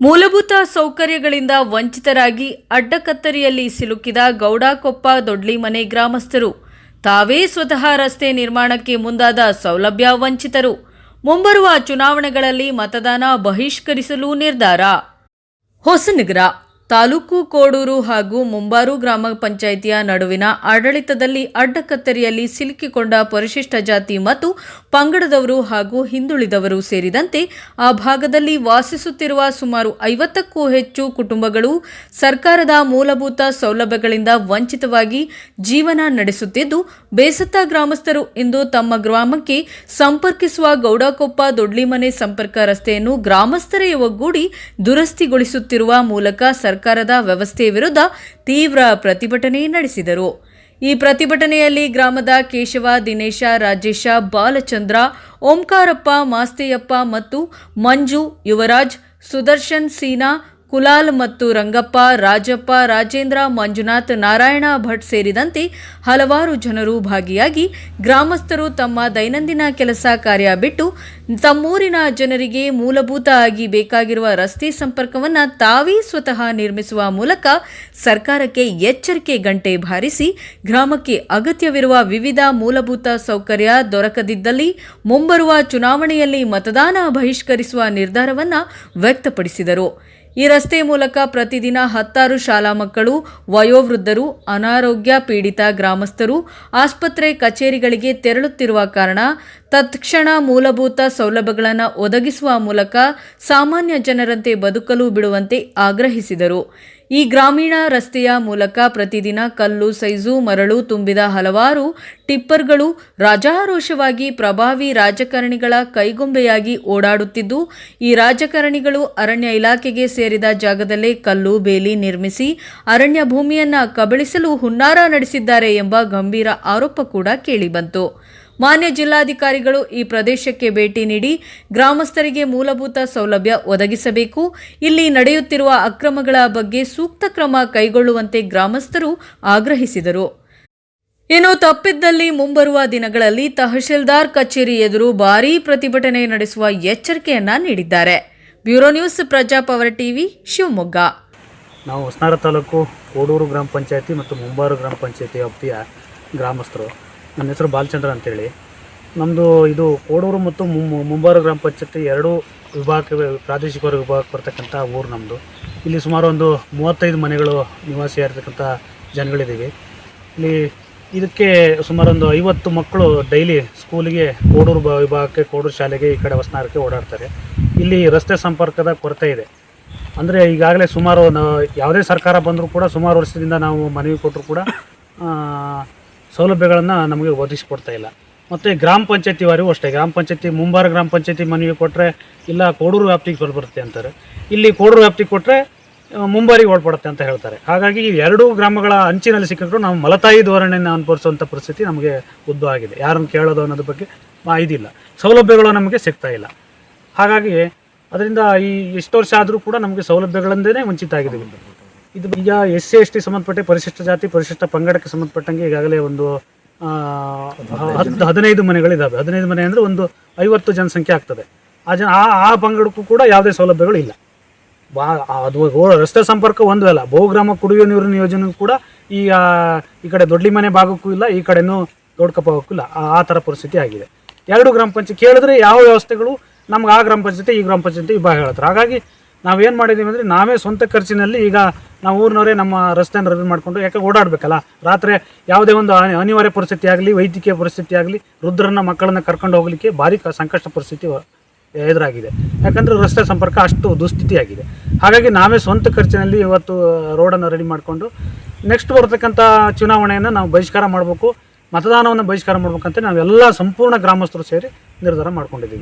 ಮೂಲಭೂತ ಸೌಕರ್ಯಗಳಿಂದ ವಂಚಿತರಾಗಿ ಅಡ್ಡಕತ್ತರಿಯಲ್ಲಿ ಸಿಲುಕಿದ ಗೌಡಕೊಪ್ಪ ದೊಡ್ಲಿಮನೆ ಗ್ರಾಮಸ್ಥರು. ತಾವೇ ಸ್ವತಃ ರಸ್ತೆ ನಿರ್ಮಾಣಕ್ಕೆ ಮುಂದಾದ ಸೌಲಭ್ಯ ವಂಚಿತರು. ಮುಂಬರುವ ಚುನಾವಣೆಗಳಲ್ಲಿ ಮತದಾನ ಬಹಿಷ್ಕರಿಸಲು ನಿರ್ಧಾರ. ಹೊಸನಗರ ತಾಲೂಕು ಕೋಡೂರು ಹಾಗೂ ಮುಂಬಾರು ಗ್ರಾಮ ಪಂಚಾಯಿತಿಯ ನಡುವಿನ ಆಡಳಿತದಲ್ಲಿ ಅಡ್ಡಕತ್ತರಿಯಲ್ಲಿ ಸಿಲುಕಿಕೊಂಡ ಪರಿಶಿಷ್ಟ ಜಾತಿ ಮತ್ತು ಪಂಗಡದವರು ಹಾಗೂ ಹಿಂದುಳಿದವರು ಸೇರಿದಂತೆ ಆ ಭಾಗದಲ್ಲಿ ವಾಸಿಸುತ್ತಿರುವ ಸುಮಾರು ಐವತ್ತಕ್ಕೂ ಹೆಚ್ಚು ಕುಟುಂಬಗಳು ಸರ್ಕಾರದ ಮೂಲಭೂತ ಸೌಲಭ್ಯಗಳಿಂದ ವಂಚಿತವಾಗಿ ಜೀವನ ನಡೆಸುತ್ತಿದ್ದು, ಬೇಸತ್ತ ಗ್ರಾಮಸ್ಥರು ಇಂದು ತಮ್ಮ ಗ್ರಾಮಕ್ಕೆ ಸಂಪರ್ಕಿಸುವ ಗೌಡಕೊಪ್ಪ ದೊಡ್ಲಿಮನೆ ಸಂಪರ್ಕ ರಸ್ತೆಯನ್ನು ಗ್ರಾಮಸ್ಥರೇ ಒಗ್ಗೂಡಿ ದುರಸ್ತಿಗೊಳಿಸುತ್ತಿರುವ ಮೂಲಕ ಸರ್ಕಾರದ ವ್ಯವಸ್ಥೆ ವಿರುದ್ಧ ತೀವ್ರ ಪ್ರತಿಭಟನೆ ನಡೆಸಿದರು. ಈ ಪ್ರತಿಭಟನೆಯಲ್ಲಿ ಗ್ರಾಮದ ಕೇಶವ, ದಿನೇಶ, ರಾಜೇಶ, ಬಾಲಚಂದ್ರ, ಓಂಕಾರಪ್ಪ, ಮಾಸ್ತಿಯಪ್ಪ ಮತ್ತು ಮಂಜು, ಯುವರಾಜ್, ಸುದರ್ಶನ್, ಸೀನಾ ಕುಲಾಲ್ ಮತ್ತು ರಂಗಪ್ಪ, ರಾಜಪ್ಪ, ರಾಜೇಂದ್ರ, ಮಂಜುನಾಥ್, ನಾರಾಯಣ ಭಟ್ ಸೇರಿದಂತೆ ಹಲವಾರು ಜನರು ಭಾಗಿಯಾಗಿ ಗ್ರಾಮಸ್ಥರು ತಮ್ಮ ದೈನಂದಿನ ಕೆಲಸ ಕಾರ್ಯ ಬಿಟ್ಟು ತಮ್ಮೂರಿನ ಜನರಿಗೆ ಮೂಲಭೂತ ಆಗಿ ಬೇಕಾಗಿರುವ ರಸ್ತೆ ಸಂಪರ್ಕವನ್ನು ತಾವೇ ಸ್ವತಃ ನಿರ್ಮಿಸುವ ಮೂಲಕ ಸರ್ಕಾರಕ್ಕೆ ಎಚ್ಚರಿಕೆ ಗಂಟೆ ಬಾರಿಸಿ ಗ್ರಾಮಕ್ಕೆ ಅಗತ್ಯವಿರುವ ವಿವಿಧ ಮೂಲಭೂತ ಸೌಕರ್ಯ ದೊರಕದಿದ್ದಲ್ಲಿ ಮುಂಬರುವ ಚುನಾವಣೆಯಲ್ಲಿ ಮತದಾನ ಬಹಿಷ್ಕರಿಸುವ ನಿರ್ಧಾರವನ್ನು ವ್ಯಕ್ತಪಡಿಸಿದರು. ಈ ರಸ್ತೆ ಮೂಲಕ ಪ್ರತಿದಿನ ಹತ್ತಾರು ಶಾಲಾ ಮಕ್ಕಳು, ವಯೋವೃದ್ಧರು, ಅನಾರೋಗ್ಯ ಪೀಡಿತ ಗ್ರಾಮಸ್ಥರು, ಆಸ್ಪತ್ರೆ ಕಚೇರಿಗಳಿಗೆ ತೆರಳುತ್ತಿರುವ ಕಾರಣ ತತ್ಕ್ಷಣ ಮೂಲಭೂತ ಸೌಲಭ್ಯಗಳನ್ನು ಒದಗಿಸುವ ಮೂಲಕ ಸಾಮಾನ್ಯ ಜನರಂತೆ ಬದುಕಲು ಬಿಡುವಂತೆ ಆಗ್ರಹಿಸಿದರು. ಈ ಗ್ರಾಮೀಣ ರಸ್ತೆಯ ಮೂಲಕ ಪ್ರತಿದಿನ ಕಲ್ಲು, ಸೈಜು, ಮರಳು ತುಂಬಿದ ಹಲವಾರು ಟಿಪ್ಪರ್ಗಳು ರಾಜಾರೋಷವಾಗಿ ಪ್ರಭಾವಿ ರಾಜಕಾರಣಿಗಳ ಕೈಗೊಂಬೆಯಾಗಿ ಓಡಾಡುತ್ತಿದ್ದು, ಈ ರಾಜಕಾರಣಿಗಳು ಅರಣ್ಯ ಇಲಾಖೆಗೆ ಸೇರಿದ ಜಾಗದಲ್ಲೇ ಕಲ್ಲು, ಬೇಲಿ ನಿರ್ಮಿಸಿ ಅರಣ್ಯ ಭೂಮಿಯನ್ನ ಕಬಳಿಸಲು ಹುನ್ನಾರ ನಡೆಸಿದ್ದಾರೆ ಎಂಬ ಗಂಭೀರ ಆರೋಪ ಕೂಡ ಕೇಳಿಬಂತು. ಮಾನ್ಯ ಜಿಲ್ಲಾಧಿಕಾರಿಗಳು ಈ ಪ್ರದೇಶಕ್ಕೆ ಭೇಟಿ ನೀಡಿ ಗ್ರಾಮಸ್ಥರಿಗೆ ಮೂಲಭೂತ ಸೌಲಭ್ಯ ಒದಗಿಸಬೇಕು. ಇಲ್ಲಿ ನಡೆಯುತ್ತಿರುವ ಅಕ್ರಮಗಳ ಬಗ್ಗೆ ಸೂಕ್ತ ಕ್ರಮ ಕೈಗೊಳ್ಳುವಂತೆ ಗ್ರಾಮಸ್ಥರು ಆಗ್ರಹಿಸಿದರು. ಇನ್ನು ತಪ್ಪಿದ್ದಲ್ಲಿ ಮುಂಬರುವ ದಿನಗಳಲ್ಲಿ ತಹಶೀಲ್ದಾರ್ ಕಚೇರಿ ಎದುರು ಭಾರೀ ಪ್ರತಿಭಟನೆ ನಡೆಸುವ ಎಚ್ಚರಿಕೆಯನ್ನ ನೀಡಿದ್ದಾರೆ. Bureau news Prajapower TV, Shivamogga. ನಾವು ಹೊಸನಾರ ತಾಲೂಕು ಕೋಡೂರು ಗ್ರಾಮ ಪಂಚಾಯತಿ ಮತ್ತು ಮುಂಬಾರು ಗ್ರಾಮ ಪಂಚಾಯತಿ ವ್ಯಾಪ್ತಿಯ ಗ್ರಾಮಸ್ಥರು ನನ್ನ ಹೆಸರು ಬಾಲಚಂದ್ರ ಅಂತೇಳಿ. ನಮ್ಮದು ಇದು ಕೋಡೂರು ಮತ್ತು ಮುಂಬಾರು ಗ್ರಾಮ ಪಂಚಾಯತಿ ಎರಡೂ ವಿಭಾಗ ಪ್ರಾದೇಶಿಕ ವಿಭಾಗಕ್ಕೆ ಬರ್ತಕ್ಕಂಥ ಊರು ನಮ್ಮದು ಇಲ್ಲಿ ಸುಮಾರು ಒಂದು ಮೂವತ್ತೈದು ಮನೆಗಳು ನಿವಾಸಿಯಾಗಿರ್ತಕ್ಕಂಥ ಜನಗಳಿದ್ದೀವಿ ಇಲ್ಲಿ ಇದಕ್ಕೆ ಸುಮಾರು ಒಂದು ಐವತ್ತು ಮಕ್ಕಳು ಡೈಲಿ ಸ್ಕೂಲಿಗೆ ಕೋಡೂರು ವಿಭಾಗಕ್ಕೆ, ಕೋಡೂರು ಶಾಲೆಗೆ ಈ ಕಡೆ ಹೊಸನಾರಕ್ಕೆ ಓಡಾಡ್ತಾರೆ. ಇಲ್ಲಿ ರಸ್ತೆ ಸಂಪರ್ಕದ ಕೊರತೆ ಇದೆ. ಅಂದರೆ ಈಗಾಗಲೇ ಸುಮಾರು ಯಾವುದೇ ಸರ್ಕಾರ ಬಂದರೂ ಕೂಡ ಸುಮಾರು ವರ್ಷದಿಂದ ನಾವು ಮನವಿ ಕೊಟ್ಟರು ಕೂಡ ಸೌಲಭ್ಯಗಳನ್ನು ನಮಗೆ ಒದಗಿಸ್ಕೊಡ್ತಾ ಇಲ್ಲ. ಮತ್ತು ಗ್ರಾಮ ಪಂಚಾಯತಿ ಅಷ್ಟೇ. ಗ್ರಾಮ ಪಂಚಾಯತಿ, ಮುಂಬಾರ ಗ್ರಾಮ ಪಂಚಾಯತಿ ಮನವಿ ಕೊಟ್ಟರೆ ಇಲ್ಲ, ಕೋಡೂರು ವ್ಯಾಪ್ತಿಗೆ ಬರುತ್ತೆ ಅಂತಾರೆ. ಇಲ್ಲಿ ಕೋಡೂರು ವ್ಯಾಪ್ತಿಗೆ ಕೊಟ್ಟರೆ ಮುಂಬಾರಿಗೆ ಒಳಪಡುತ್ತೆ ಅಂತ ಹೇಳ್ತಾರೆ. ಹಾಗಾಗಿ ಈ ಎರಡೂ ಗ್ರಾಮಗಳ ಅಂಚಿನಲ್ಲಿ ಸಿಕ್ಕಿದ್ರು ನಾವು ಮಲತಾಯಿ ಧೋರಣೆಯನ್ನು ಅನುಭವಿಸುವಂಥ ಪರಿಸ್ಥಿತಿ ನಮಗೆ ಉದ್ಭವ ಆಗಿದೆ. ಯಾರನ್ನು ಕೇಳೋದು ಅನ್ನೋದ್ರ ಬಗ್ಗೆ ಇದಿಲ್ಲ. ಸೌಲಭ್ಯಗಳು ನಮಗೆ ಸಿಗ್ತಾ ಇಲ್ಲ. ಹಾಗಾಗಿ ಅದರಿಂದ ಈ ಎಷ್ಟು ವರ್ಷ ಆದರೂ ಕೂಡ ನಮಗೆ ಸೌಲಭ್ಯಗಳಿಂದನೇ ವಂಚಿತ ಆಗಿದ್ದೀವಿ. ಇದು ಈಗ ಎಸ್ ಸಿ ಎಸ್ ಟಿ ಸಂಬಂಧಪಟ್ಟ ಪರಿಶಿಷ್ಟ ಜಾತಿ, ಪರಿಶಿಷ್ಟ ಪಂಗಡಕ್ಕೆ ಸಂಬಂಧಪಟ್ಟಂಗೆ ಈಗಾಗಲೇ ಒಂದು ಹತ್ತು ಹದಿನೈದು ಮನೆಗಳಿದ್ದಾವೆ ಹದಿನೈದು ಮನೆ ಅಂದರೆ ಒಂದು ಐವತ್ತು ಜನಸಂಖ್ಯೆ ಆಗ್ತದೆ. ಆ ಜನ, ಆ ಆ ಪಂಗಡಕ್ಕೂ ಕೂಡ ಯಾವುದೇ ಸೌಲಭ್ಯಗಳು ಇಲ್ಲ. ಅದು ರಸ್ತೆ ಸಂಪರ್ಕ ಒಂದು ಅಲ್ಲ. ಬಹುಗ್ರಾಮ ಕುಡಿಯುವ ನೀರಿನ ಯೋಜನೆ ಕೂಡ ಈ ಈ ಕಡೆ ದೊಡ್ಲಿ ಮನೆ ಭಾಗಕ್ಕೂ ಇಲ್ಲ, ಈ ಕಡೆನೂ ದೊಡ್ಡಕಪ್ಪ ಭಾಗಕ್ಕೂ ಇಲ್ಲ. ಆ- ಆ ಥರ ಪರಿಸ್ಥಿತಿ ಆಗಿದೆ. ಎರಡು ಗ್ರಾಮ ಪಂಚಾಯತ್ ಕೇಳಿದ್ರೆ ಯಾವ ವ್ಯವಸ್ಥೆಗಳು ನಮ್ಗೆ ಆ ಗ್ರಾಮ ಪಂಚಾಯತಿ, ಈ ಗ್ರಾಮ ಪಂಚಾಯತಿ ವಿಭಾಗ ಹೇಳ್ತಾರೆ. ಹಾಗಾಗಿ ನಾವೇನು ಮಾಡಿದ್ದೀವಿ ಅಂದರೆ ನಾವೇ ಸ್ವಂತ ಖರ್ಚಿನಲ್ಲಿ ಈಗ ನಾವು ಊರಿನವರೇ ನಮ್ಮ ರಸ್ತೆಯನ್ನು ರದ್ದು ಮಾಡಿಕೊಂಡು ಯಾಕೆ ಓಡಾಡಬೇಕಲ್ಲ? ರಾತ್ರಿ ಯಾವುದೇ ಒಂದು ಅನಿ- ಅನಿವಾರ್ಯ ಪರಿಸ್ಥಿತಿ ಆಗಲಿ, ವೈದ್ಯಕೀಯ ಪರಿಸ್ಥಿತಿ ಆಗಲಿ, ವೃದ್ಧರನ್ನ, ಮಕ್ಕಳನ್ನು ಕರ್ಕೊಂಡು ಹೋಗಲಿಕ್ಕೆ ಭಾರಿ ಸಂಕಷ್ಟ ಪರಿಸ್ಥಿತಿ ಎದುರಾಗಿದೆ. ಯಾಕಂದರೆ ರಸ್ತೆ ಸಂಪರ್ಕ ಅಷ್ಟು ದುಸ್ಥಿತಿಯಾಗಿದೆ. ಹಾಗಾಗಿ ನಾವೇ ಸ್ವಂತ ಖರ್ಚಿನಲ್ಲಿ ಇವತ್ತು ರೋಡನ್ನು ರೆಡಿ ಮಾಡಿಕೊಂಡು ನೆಕ್ಸ್ಟ್ ಬರ್ತಕ್ಕಂಥ ಚುನಾವಣೆಯನ್ನು ನಾವು ಬಹಿಷ್ಕಾರ ಮಾಡಬೇಕು, ಮತದಾನವನ್ನು ಬಹಿಷ್ಕಾರ ಮಾಡಬೇಕಂತ ನಾವೆಲ್ಲ ಸಂಪೂರ್ಣ ಗ್ರಾಮಸ್ಥರು ಸೇರಿ ನಿರ್ಧಾರ ಮಾಡ್ಕೊಂಡಿದ್ದೀವಿ.